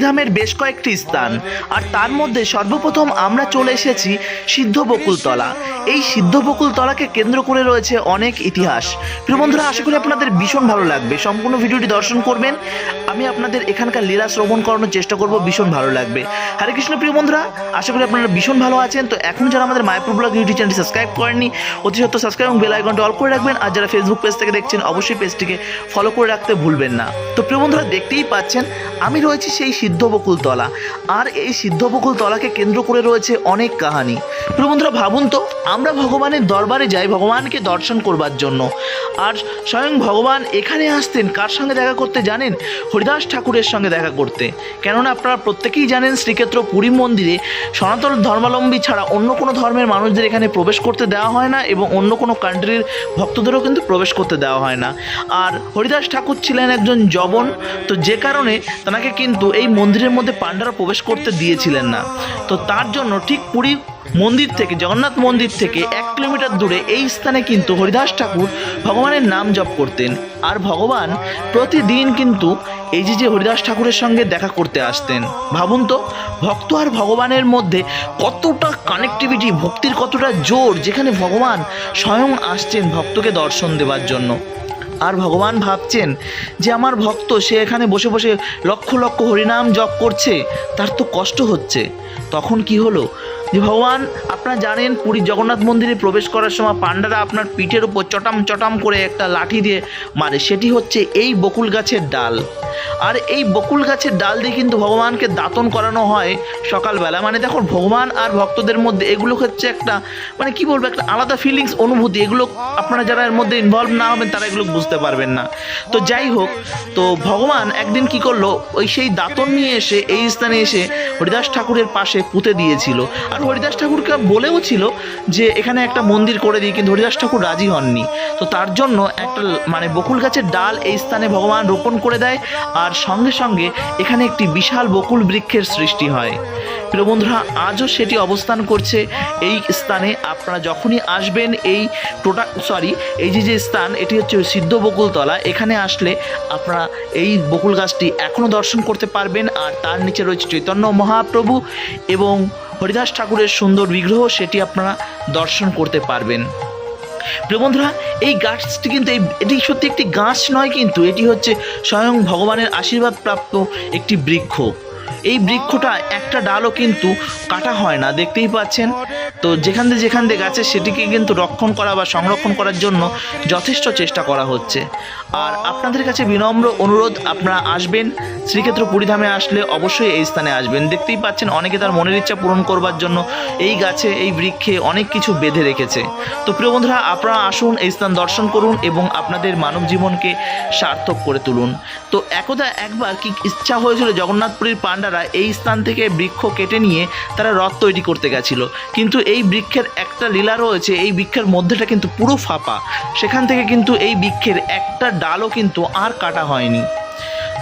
পুরীধামের বেশ কয়েকটি স্থান। আর তার মধ্যে সর্বপ্রথম আমরা চলে এসেছি সিদ্ধ বকুলতলা। এই সিদ্ধ বকুলতলাকে কেন্দ্র করে রয়েছে অনেক ইতিহাস। প্রিয় বন্ধুরা, আশা করি আপনাদের ভীষণ ভালো লাগবে। সম্পূর্ণ ভিডিওটি দর্শন করবেন। আমি আপনাদের এখানকার লীলা শ্রবণ করানোর চেষ্টা করব, ভীষণ ভালো লাগবে। হরে কৃষ্ণ, প্রিয় বন্ধুরা, আশা করি আপনারা ভীষণ ভালো আছেন। তো এখন যারা আমাদের মায়াপুর ব্লগ ইউটিউব চ্যানেলটি সাবস্ক্রাইব করেননি, অতি সত্য সাবস্ক্রাইব এবং বেল আইকনটি অল করে রাখবেন। আর যারা ফেসবুক পেজ থেকে দেখছেন, অবশ্যই পেজটিকে ফলো করে রাখতে ভুলবেন না। তো প্রিয় বন্ধুরা, দেখতেই পাচ্ছেন, আমি রয়েছি সেই সিদ্ধ বকুলতলা আর এই সিদ্ধ বকুলতলাকে কেন্দ্র করে রয়েছে অনেক কাহানি। বন্ধুরা, ভাবুন তো, আমরা ভগবানের দরবারে যাই, ভগবানকে দর্শন করবার জন্য। আর স্বয়ং ভগবান এখানে আসতেন, কার সঙ্গে দেখা করতে জানেন? হরিদাস ঠাকুরের সঙ্গে দেখা করতে। কেননা আপনারা প্রত্যেকেই জানেন, শ্রীক্ষেত্র পুরী মন্দিরে সনাতন ধর্মাবলম্বী ছাড়া অন্য কোনো ধর্মের মানুষদের এখানে প্রবেশ করতে দেওয়া হয় না এবং অন্য কোনো কান্ট্রির ভক্তদেরও কিন্তু প্রবেশ করতে দেওয়া হয় না। আর হরিদাস ঠাকুর ছিলেন একজন জবন, তো যে কারণে তাকে কিন্তু এই মন্দিরের মধ্যে পাণ্ডারা প্রবেশ করতে দিয়েছিলেন না। তো তার জন্য ঠিক পুরী মন্দির থেকে, জগন্নাথ মন্দির থেকে এক কিলোমিটার দূরে এই স্থানে কিন্তু হরিদাস ঠাকুর ভগবানের নাম জপ করতেন। আর ভগবান প্রতিদিন কিন্তু এই যে যে হরিদাস ঠাকুরের সঙ্গে দেখা করতে আসতেন। ভাবুন তো, ভক্ত আর ভগবানের মধ্যে কতটা কানেক্টিভিটি ভক্তির কতটা জোর, যেখানে ভগবান স্বয়ং আসছেন ভক্তকে দর্শন দেওয়ার জন্য। আর ভগবান ভাবছেন যে আমার ভক্ত, সে এখানে বসে বসে লক্ষ লক্ষ হরিনাম জপ করছে, তার তো কষ্ট হচ্ছে। তখন কি হলো? যে ভগবান, আপনারা জানেন পুরী জগন্নাথ মন্দিরে প্রবেশ করার সময় পাণ্ডারা আপনার পিঠের উপর চটাম চটাম করে একটা লাঠি দিয়ে মারে। সেটি হচ্ছে এই বকুল গাছের ডাল। আর এই বকুল গাছের ডাল দিয়ে কিন্তু ভগবানকে দাতন করানো হয় সকালবেলা। মানে দেখো ভগবান আর ভক্তদের মধ্যে এগুলো হচ্ছে একটা মানে কি বলব, একটা আলাদা ফিলিংস অনুভূতি। এগুলো আপনারা যারা এর মধ্যে ইনভলভ না হবেন, তারা এগুলো বুঝতে পারবেন না। তো যাই হোক, তো ভগবান একদিন কি করল? ওই সেই দাতন নিয়ে এসে, এই স্থানে এসে হরিদাস ঠাকুরের পাশে পুঁতে দিয়েছিল। আর হরিদাস ঠাকুরকে বলেও ছিল যে, এখানে একটা মন্দির করে দিই। কিন্তু হরিদাস ঠাকুর রাজি হননি। তো তার জন্য একটা মানে বকুল গাছের ডাল এই স্থানে ভগবান রোপণ করে দেয়। আর সঙ্গে সঙ্গে এখানে একটি বিশাল বকুল বৃক্ষের সৃষ্টি হয়। প্রিয় বন্ধুরা, আজও সেটি অবস্থান করছে এই স্থানে। আপনারা যখনই আসবেন এই টোটা সরি এই যে যে স্থান, এটি হচ্ছে সিদ্ধ বকুলতলা। এখানে আসলে আপনারা এই বকুল গাছটি এখনও দর্শন করতে পারবেন। আর তার নিচে রয়েছে চৈতন্য মহাপ্রভু এবং হরিদাস ঠাকুরের সুন্দর বিগ্রহ, সেটি আপনারা দর্শন করতে পারবেন। প্রিয় বন্ধুরা, এই গাছটি কিন্তু এই এটি সত্যি একটি গাছ নয় কিন্তু এটি হচ্ছে স্বয়ং ভগবানের আশীর্বাদ প্রাপ্ত একটি বৃক্ষ। এই বৃক্ষটা একটা ডালও কিন্তু কাটা হয় না। দেখতেই পাচ্ছেন তো যেখান থেকে যেখান থেকে গাছে, সেটিকে কিন্তু রক্ষণ করা বা সংরক্ষণ করার জন্য যথেষ্ট চেষ্টা করা হচ্ছে। আর আপনাদের কাছে বিনম্র অনুরোধ, আপনারা আসবেন। শ্রীক্ষেত্র পুরীধামে আসলে অবশ্যই এই স্থানে আসবেন। দেখতেই পাচ্ছেন, অনেকে তার মনের ইচ্ছা পূরণ করবার জন্য এই গাছে, এই বৃক্ষে অনেক কিছু বেঁধে রেখেছে। তো প্রিয় বন্ধুরা, আপনারা আসুন, এই স্থান দর্শন করুন এবং আপনাদের মানব জীবনকে সার্থক করে তুলুন। তো একদা একবার কি ইচ্ছা হয়েছিল জগন্নাথপুরীর পাণ্ডারা এই স্থান থেকে বৃক্ষ কেটে নিয়ে তারা রথ তৈরি করতে গেছিল। কিন্তু এই বৃক্ষের একটা লীলা রয়েছে, এই বৃক্ষের মধ্যেটা কিন্তু পুরো ফাঁপা। সেখান থেকে কিন্তু এই বৃক্ষের একটা ডালও কিন্তু আর কাটা হয়নি।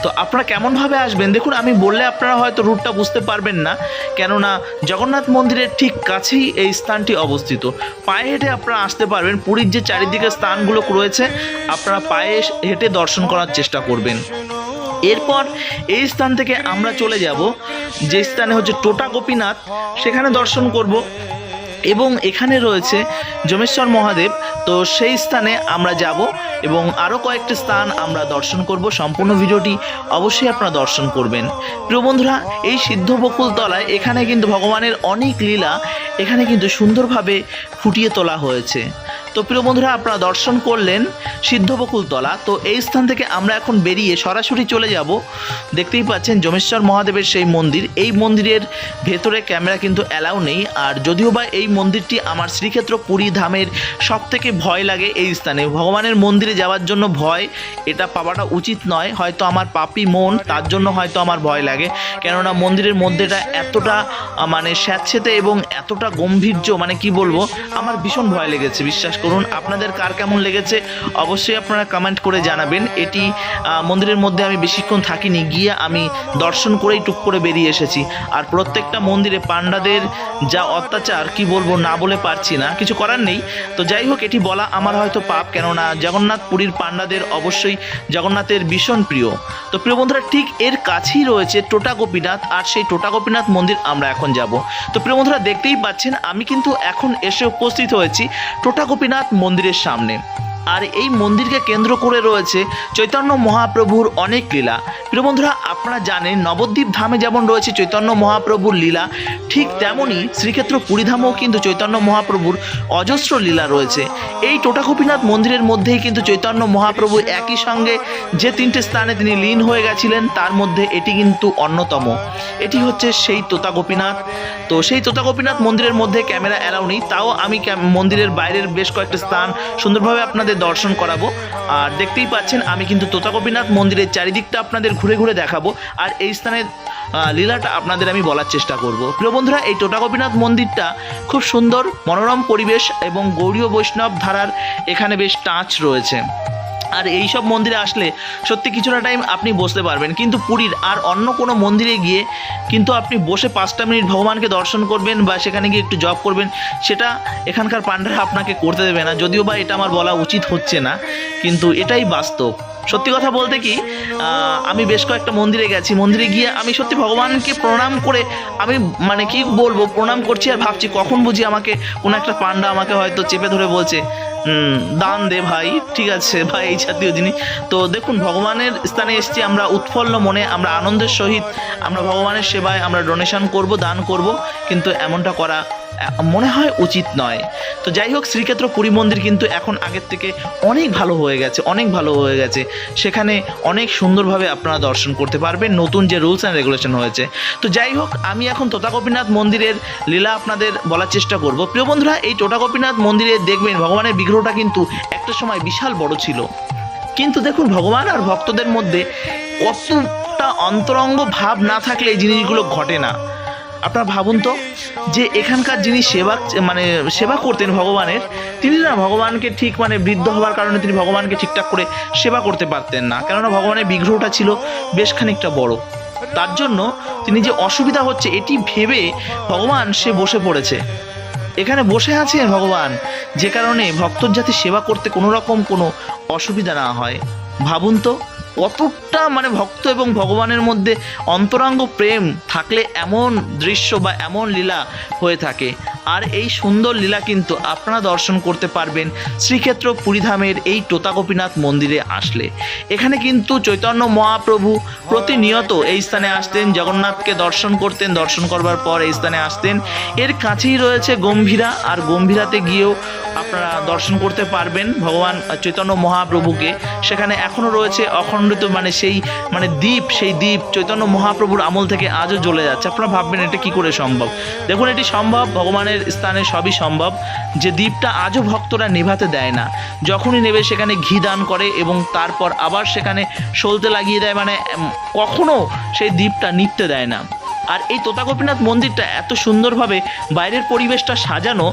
তো আপনারা কেমনভাবে আসবেন? দেখুন, আমি বললে আপনারা হয়তো রুটটা বুঝতে পারবেন না, কেননা জগন্নাথ মন্দিরের ঠিক কাছেই এই স্থানটি অবস্থিত। পায়ে হেঁটে আপনারা আসতে পারবেন, পুরীর যে চারিদিকে স্থানগুলো রয়েছে, আপনারা পায়ে হেঁটে দর্শন করার চেষ্টা করবেন। এরপর এই স্থান থেকে আমরা চলে যাব, যে স্থানে হচ্ছে টোটা গোপীনাথ, সেখানে দর্শন করব। এবং এখানে রয়েছে জমেশ্বর মহাদেব। তো সেই স্থানে আমরা যাব এবং আরও কয়েকটি স্থান আমরা দর্শন করব। সম্পূর্ণ ভিডিওটি অবশ্যই আপনারা দর্শন করবেন। প্রিয় বন্ধুরা, এই সিদ্ধ বকুল তলায় এখানে কিন্তু ভগবানের অনেক লীলা এখানে কিন্তু সুন্দরভাবে ফুটিয়ে তোলা হয়েছে। তো প্রিয় বন্ধুরা, আপনারা দর্শন করলেন সিদ্ধ বকুলতলা তো এই স্থান থেকে আমরা এখন বেরিয়ে সরাসরি চলে যাব। দেখতেই পাচ্ছেন জমেশ্বর মহাদেবের সেই মন্দির। এই মন্দিরের ভেতরে ক্যামেরা কিন্তু অ্যালাউ নেই। আর যদিও বা এই মন্দিরটি আমার শ্রীক্ষেত্র পুরী ধামের সব থেকে ভয় লাগে এই স্থানে। ভগবানের মন্দিরে যাওয়ার জন্য ভয়, এটা পাওয়াটা উচিত নয়। হয়তো আমার পাপি মন, তার জন্য হয়তো আমার ভয় লাগে। কেননা মন্দিরের মধ্যেটা এতটা মানে স্যাঁতসেতে এবং এতটা গম্ভীর্য মানে কি বলব, আমার ভীষণ ভয় লেগেছে, বিশ্বাস করুন, আপনাদের কার কেমন লেগেছে, অবশ্যই আপনারা কমেন্ট করে জানাবেন। এটি মন্দিরের মধ্যে আমি বেশিক্ষণ থাকিনি, গিয়ে আমি দর্শন করেই টুক করে বেরিয়ে এসেছি। আর প্রত্যেকটা মন্দিরে পাণ্ডাদের যা অত্যাচার, কি বলব, না বলে পারছি না, কিছু করার নেই। তো যাই হোক, এটি বলা আমার হয়তো পাপ, কেননা জগন্নাথ পুরীর পাণ্ডাদের অবশ্যই জগন্নাথের ভীষণ প্রিয়। তো প্রিয় বন্ধুরা, ঠিক এর কাছেই রয়েছে টোটা গোপীনাথ, আর সেই টোটা গোপীনাথ মন্দির আমরা এখন যাব। তো প্রিয় বন্ধুরা, দেখতেই পাচ্ছেন, আমি কিন্তু এখন এসে উপস্থিত হয়েছি টোটা গোপীনাথ মন্দিরের সামনে। আর এই মন্দিরকে কেন্দ্র করে রয়েছে চৈতন্য মহাপ্রভুর অনেক লীলা। প্রিয় বন্ধুরা আপনারা জানেন, নবদ্বীপ ধামে যেমন রয়েছে চৈতন্য মহাপ্রভুর লীলা, ঠিক তেমনই শ্রীক্ষেত্র পুরীধামেও কিন্তু চৈতন্য মহাপ্রভুর অজস্র লীলা রয়েছে। এই টোটা গোপীনাথ মন্দিরের মধ্যেই কিন্তু চৈতন্য মহাপ্রভু একই সঙ্গে যে তিনটে স্থানে তিনি লীন হয়ে গেছিলেন, তার মধ্যে এটি কিন্তু অন্যতম। এটি হচ্ছে সেই তোতা গোপীনাথ তো সেই তোতা গোপীনাথ মন্দিরের মধ্যে ক্যামেরা অ্যালাউ নেই, তাও আমি মন্দিরের বাইরের বেশ কয়েকটা স্থান সুন্দরভাবে আপনাদের দর্শন করাবো। আর দেখতেই পাচ্ছেন, আমি কিন্তু তোতা গোপীনাথ মন্দিরের চারিদিকটা আপনাদের ঘুরে ঘুরে দেখাবো। আর এই স্থানের লীলাটা আপনাদের আমি বলার চেষ্টা করব। প্রিয় বন্ধুরা, এই টোটা গোপীনাথ মন্দিরটা খুব সুন্দর, মনোরম পরিবেশ এবং গৌড়ীয় বৈষ্ণব ধারার এখানে বেশ টাচ রয়েছে। আর এই সব মন্দিরে আসলে সত্যি কিছুটা টাইম আপনি বসতে পারবেন। কিন্তু পুরীর আর অন্য কোনো মন্দিরে গিয়ে কিন্তু আপনি বসে পাঁচটা মিনিট ভগবানকে দর্শন করবেন বা সেখানে গিয়ে একটু জব করবেন, সেটা এখানকার পাণ্ডারা আপনাকে করতে দেবে না। যদিও বা এটা আমার বলা উচিত হচ্ছে না, কিন্তু এটাই বাস্তব। সত্যি কথা বলতে কি আমি বেশ কয়েকটা মন্দিরে গেছি। মন্দিরে গিয়ে আমি সত্যি ভগবানকে প্রণাম করে আমি মানে কি বলব, প্রণাম করছি আর ভাবছি কখন বুঝি আমাকে কোনো একটা পান্ডা আমাকে হয়তো চেপে ধরে বলছে দান দে ভাই, ঠিক আছে ভাই, এই জাতীয় জিনিস। তো দেখুন, ভগবানের স্থানে এসছি আমরা উৎফুল্ল মনে, আমরা আনন্দের সহিত, আমরা ভগবানের সেবায় আমরা ডোনেশন করব, দান করব, কিন্তু এমনটা করা মনে হয় উচিত নয়। তো যাই হোক, শ্রীক্ষেত্র পুরী মন্দির কিন্তু এখন আগের থেকে অনেক ভালো হয়ে গেছে, অনেক ভালো হয়ে গেছে। সেখানে অনেক সুন্দরভাবে আপনারা দর্শন করতে পারবেন, নতুন যে রুলস অ্যান্ড রেগুলেশন হয়েছে। তো যাই হোক, আমি এখন তোতা গোপীনাথ মন্দিরের লীলা আপনাদের বলার চেষ্টা করব। প্রিয় বন্ধুরা, এই টোটা গোপীনাথ মন্দিরে দেখবেন ভগবানের বিগ্রহটা কিন্তু একটা সময় বিশাল বড় ছিল। কিন্তু দেখুন, ভগবান আর ভক্তদের মধ্যে কতটা অন্তরঙ্গ ভাব না থাকলে এই জিনিসগুলো ঘটে না। আপনারা ভাবুন তো যে এখানকার যিনি সেবা মানে সেবা করতেন ভগবানের, তিনি না ভগবানকে ঠিক মানে বৃদ্ধ হওয়ার কারণে তিনি ভগবানকে ঠিকঠাক করে সেবা করতে পারতেন না। কেননা ভগবানের বিগ্রহটা ছিল বেশ খানিকটা বড়। তার জন্য তিনি যে অসুবিধা হচ্ছে এটি ভেবে ভগবান সে বসে পড়েছে। এখানে বসে আছেন ভগবান, যে কারণে ভক্তর যাতে সেবা করতে কোনো রকম কোনো অসুবিধা না হয়। ভাবুন তো কতটা মানে ভক্ত এবং ভগবানের মধ্যে অন্তরঙ্গ প্রেম থাকলে এমন দৃশ্য বা এমন লীলা হয়ে থাকে। আর এই সুন্দর লীলা কিন্তু আপনারা দর্শন করতে পারবেন শ্রীক্ষেত্র পুরীধামের এই টোতা গোপীনাথ মন্দিরে আসলে। এখানে কিন্তু চৈতন্য মহাপ্রভু প্রতিনিয়ত এই স্থানে আসতেন, জগন্নাথকে দর্শন করতেন, দর্শন করবার পর এই স্থানে আসতেন। এর কাছেই রয়েছে গম্ভীরা আর গম্ভীরাতে গিয়েও আপনারা দর্শন করতে পারবেন ভগবান চৈতন্য মহাপ্রভুকে। সেখানে এখনও রয়েছে অখণ্ডিত মানে সেই মানে দ্বীপ, সেই দ্বীপ চৈতন্য মহাপ্রভুর আমল থেকে আজও জ্বলে যাচ্ছে। আপনারা ভাববেন এটা কি করে সম্ভব? দেখুন, এটি সম্ভব, ভগবানের স্থানে সবই সম্ভব, যে দ্বীপটা আজও ভক্তরা নেভাতে দেয় না। যখনই নেবে, সেখানে ঘি দান করে এবং তারপর আবার সেখানে সলতে লাগিয়ে দেয় মানে কখনো সেই দ্বীপটা নিতে দেয় না। আর এই তোতা গোপীনাথ মন্দিরটা এত সুন্দরভাবে বাইরের পরিবেশটা সাজানো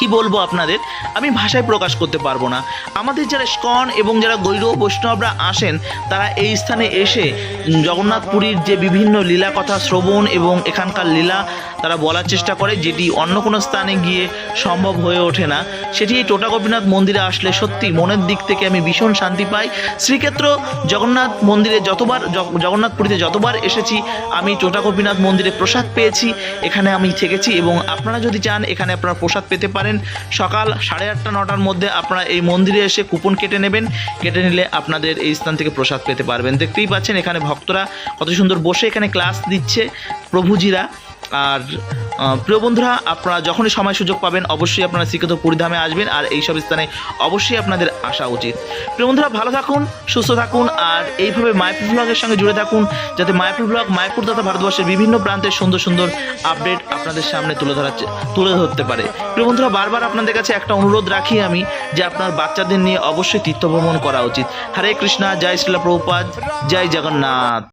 কি বলব আপনাদের? আমি ভাষায় প্রকাশ করতে পারব না। আমাদের যারা স্কন এবং যারা গৈরব বৈষ্ণবরা আসেন, তারা এই স্থানে এসে জগন্নাথ পুরীর যে বিভিন্ন লীলা কথা শ্রবণ এবং এখানকার লীলা তারা বলার চেষ্টা করে যেটি অন্য কোনো স্থানে গিয়ে সম্ভব হয়ে ওঠে না। সেটি এই টোটা গোপীনাথ মন্দিরে আসলে সত্যি মনের দিক থেকে আমি ভীষণ শান্তি পাই। শ্রীক্ষেত্র জগন্নাথ মন্দিরে যতবার জগন্নাথ পুরীতে যতবার এসেছি, আমি টোটা গোপীনাথ মন্দিরে প্রসাদ পেয়েছি, এখানে আমি থেকেছি এবং আপনারা যদি চান, এখানে আপনারা প্রসাদ পেতে পারেন। সকাল সাড়ে আটটা, নটার মধ্যে আপনারা এই মন্দিরে এসে কুপন কেটে নেবেন। কেটে নিলে আপনাদের এই স্থান থেকে প্রসাদ পেতে পারবেন। দেখতেই পাচ্ছেন এখানে ভক্তরা কত সুন্দর বসে এখানে ক্লাস দিচ্ছে প্রভুজিরা। আর প্রিয় বন্ধুরা, আপনারা যখনই সময় সুযোগ পাবেন, অবশ্যই আপনারা শ্রীক্ষেত্র পুরীধামে আসবেন আর এই সব স্থানে অবশ্যই আপনাদের আসা উচিত। প্রিয় বন্ধুরা, ভালো থাকুন, সুস্থ থাকুন আর এইভাবে মায়াপুর ব্লগের সঙ্গে জুড়ে থাকুন, যাতে মায়াপুর ব্লগ মায়াপুর তথা ভারতবর্ষের বিভিন্ন প্রান্তের সুন্দর সুন্দর আপডেট আপনাদের সামনে তুলে ধরা তুলে ধরতে পারে। প্রিয় বন্ধুরা, বারবার আপনাদের কাছে একটা অনুরোধ রাখি আমি যে আপনার বাচ্চাদের নিয়ে অবশ্যই তীর্থ ভ্রমণ করা উচিত। হরে কৃষ্ণা, জয় শ্রীলা প্রভুপাদ, জয় জগন্নাথ।